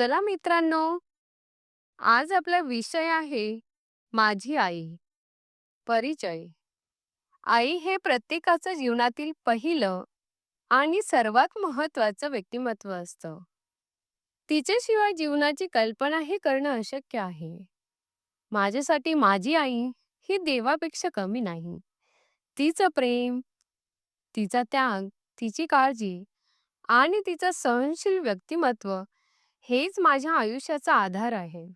चला मित्रांनो, आज आपला विषय आहे माझी आई. परिचय. आई हे प्रत्येकाचं जीवनातील पहिलं आणि सर्वात महत्वाचं व्यक्तिमत्व असतं. तिच्याशिवाय जीवनाची कल्पनाही करणं अशक्य आहे. माझ्यासाठी माझी आई ही देवापेक्षा कमी नाही. तिचं प्रेम, तिचा त्याग, तिची काळजी आणि तिचं सहनशील व्यक्तिमत्व हेच माझ्या आयुष्याचा आधार आहे.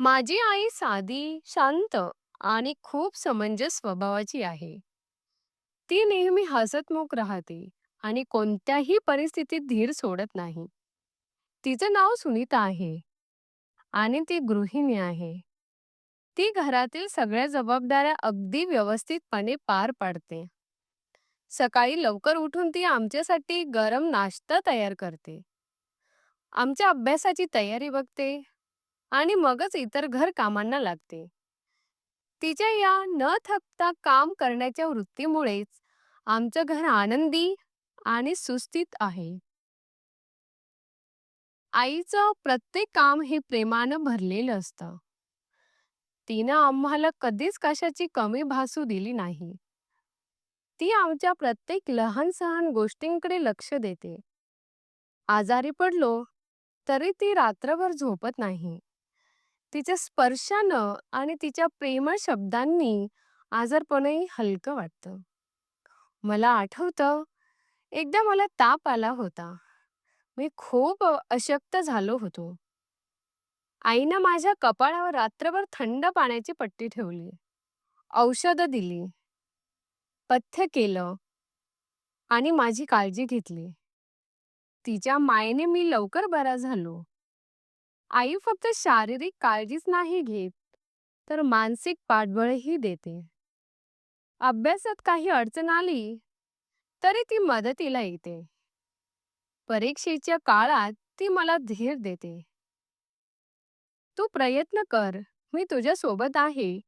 माझी आई साधी, शांत आणि खूप समंजस स्वभावाची आहे. ती नेहमी हसतमुख राहते आणि कोणत्याही परिस्थितीत धीर सोडत नाही. तिचं नाव सुनीता आहे आणि ती गृहिणी आहे. ती घरातील सगळ्या जबाबदाऱ्या अगदी व्यवस्थितपणे पार पाडते. सकाळी लवकर उठून ती आमच्यासाठी गरम नाश्ता तयार करते. आमच्या अभ्यासाची तयारी बघते आणि मगच इतर घर कामांना लागते. तिच्या या न थकता काम करण्याच्या वृत्तीमुळेच आमचं घर आनंदी आणि सुस्थित आहे. आईचं प्रत्येक काम हे प्रेमानं भरलेलं असतं. तिनं आम्हाला कधीच कशाची कमी भासू दिली नाही. ती आमच्या प्रत्येक लहान-सहान गोष्टींकडे लक्ष देते. आजारी पडलो तरी ती रात्रभर झोपत नाही. तिच्या स्पर्शानं आणि तिच्या प्रेमळ शब्दांनी आजारपणही हलकं वाटतं. मला आठवतं, एकदा मला ताप आला होता. मी खूप अ, अशक्त झालो होतो. आईनं माझ्या कपाळावर रात्रभर थंड पाण्याची पट्टी ठेवली. औषधं दिली. पथ्य केलं आणि माझी काळजी घेतली. तिच्या मायेने मी लवकर बरा झालो. आई फक्त शारीरिक काळजीच नाही घेत, तर मानसिक पाठबळही देते. अभ्यासात काही अडचण आली, तरी ती मदतीला येते. परीक्षेच्या काळात ती मला धीर देते. तू प्रयत्न कर, मी तुझ्या सोबत आहे,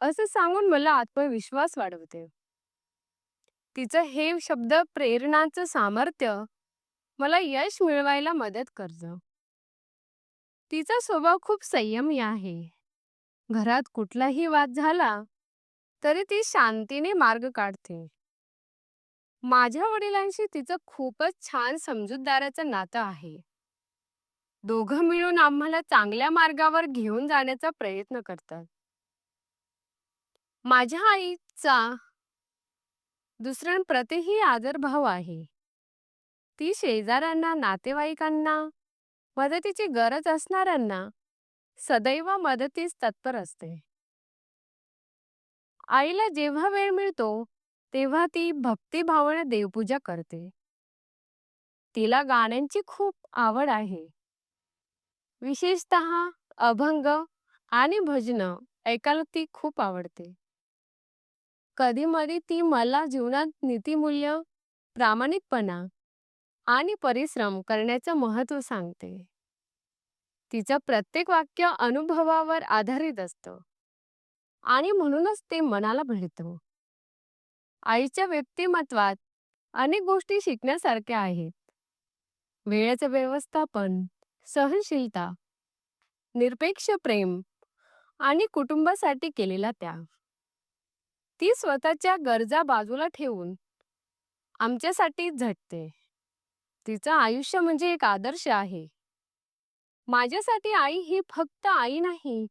असं सांगून मला आत्मविश्वास वाढवते. तिचं हे शब्द प्रेरणाचं सामर्थ्य मला यश मिळवायला मदत करतं. तिचा स्वभाव खूप संयमी आहे. घरात कुठलाही वाद झाला, तरी ती शांतीने मार्ग काढते. माझ्या वडिलांशी तिचं खूपच छान समजूतदाराचं नातं आहे. दोघं मिळून आम्हाला चांगल्या मार्गावर घेऊन जाण्याचा प्रयत्न करतात. माझ्या आईचा दुसऱ्यांप्रतीही आदरभाव आहे. ती शेजाऱ्यांना, नातेवाईकांना, मदतीची गरज असणाऱ्यांना सदैव मदतीस तत्पर असते. आईला जेव्हा वेळ मिळतो, तेव्हा ती भक्तिभावाने देवपूजा करते. तिला गाण्यांची खूप आवड आहे. विशेषतः अभंग आणि भजनं ऐकायला ती खूप आवडते. कधी-मधी ती मला जीवनात नीतिमूल्य, प्रामाणिकपणा आणि परिश्रम करण्याचं महत्त्व सांगते. तिचं प्रत्येक वाक्य अनुभवावर आधारित असतं आणि म्हणूनच ते मनाला भिडतं. आईच्या व्यक्तिमत्वात अनेक गोष्टी शिकण्यासारख्या आहेत. वेळेचं व्यवस्थापन, सहनशीलता, निरपेक्ष प्रेम आणि कुटुंबासाठी केलेला त्याग. ती स्वतःच्या गरजा बाजूला ठेवून आमच्यासाठी झटते. तिचं आयुष्य म्हणजे एक आदर्श आहे. माझ्यासाठी आई ही फक्त आई नाही,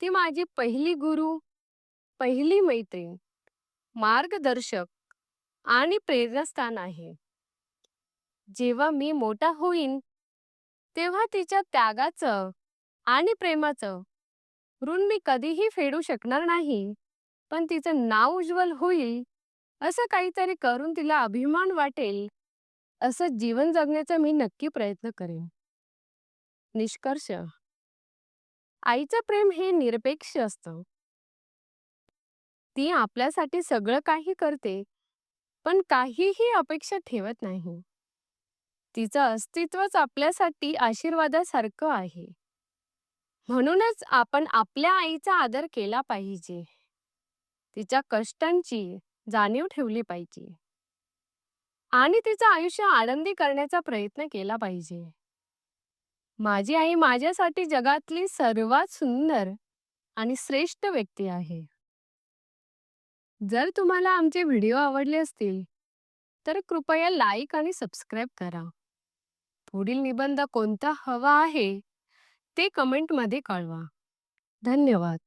ती माझी पहिली गुरु, पहिली मैत्रीण, मार्गदर्शक आणि प्रेरणास्थान आहे. जेव्हा मी मोठा होईन, तेव्हा तिच्या त्यागाचं आणि प्रेमाचं ऋण मी कधीही फेडू शकणार नाही, पण तिचं नाव उज्ज्वल होईल, असं काहीतरी करून तिला अभिमान वाटेल, असं जीवन जगण्याचा मी नक्की प्रयत्न करेन. निष्कर्ष आईचं प्रेम हे निरपेक्ष असतं. ती आपल्यासाठी सगळं काही करते, पण काहीही अपेक्षा ठेवत नाही. तिचं अस्तित्वच आपल्यासाठी आशीर्वादासारखं आहे. म्हणूनच आपण आपल्या आईचा आदर केला पाहिजे. तिच्या कष्टांची जाणीव ठेवली पाहिजे. आणि तिचं आयुष्य आनंदी करण्याचा प्रयत्न केला पाहिजे. माझी आई माझ्यासाठी जगातली सर्वात सुंदर आणि श्रेष्ठ व्यक्ती आहे. जर तुम्हाला आमचे व्हिडिओ आवडले असतील, तर कृपया लाईक आणि सबस्क्राईब करा. पुढील निबंध कोणता हवा आहे ते कमेंटमध्ये कळवा. धन्यवाद.